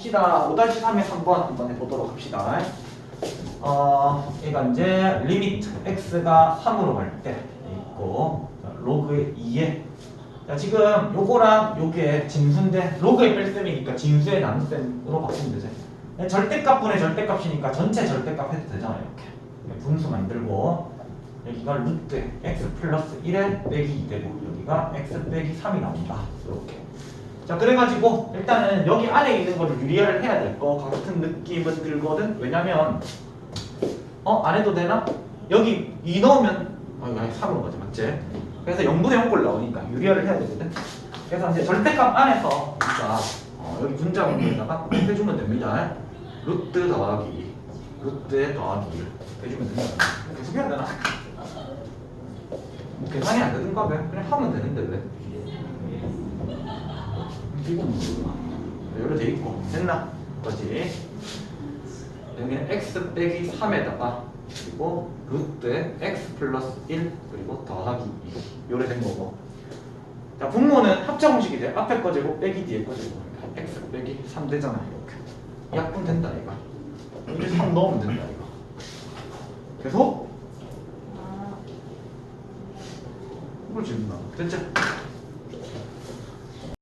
봅시다. 5-3의 3번 한번 해보도록 합시다. 어, 얘가 이제 리미트 x가 3으로 갈 때 있고 자, 로그의 2에 자 지금 요거랑 요게 진수인데 로그의 뺄셈이니까 진수의 나눗셈으로 바꾸면 되죠. 네, 절대값 분의 절대값이니까 전체 절대값 해도 되잖아요. 이렇게 분수 만들고 여기가 루트 x 플러스 1에 빼기 2 되고 여기가 x 빼기 3이 나온다. 이렇게. 자 그래가지고 일단은 여기 안에 있는 거를 유리화를 해야 될 거 같은 느낌은 들거든. 왜냐면 어? 안 해도 되나? 여기 2 넣으면 아 이거 3으로 가지 맞지? 그래서 0분의 0꼴 나오니까 유리화를 해야 되거든 그래서 이제 절대값 안에서 우리가 어, 여기 분자 공부에다가 해주면 됩니다 루트 더하기 루트에 더하기 해주면 됩니다 계속 해야 되나? 뭐 계산이 안 되든가 왜? 그냥 하면 되는데 왜? 모르구나 여기로 돼 있고. 됐나? 거지. 여기는 x 빼기 3에다가 그리고 루트에 x 플러스 1 그리고 더하기 2 요래 된 거고. 자 분모는 합차 공식이 돼. 앞에 거 제곱 빼기 뒤에 거 제곱. 그러니까 x 빼기 3 되잖아 이렇게. 약분 된다 이거. 여기 3 넣으면 된다 이거. 계속? 이걸 질문하 됐지?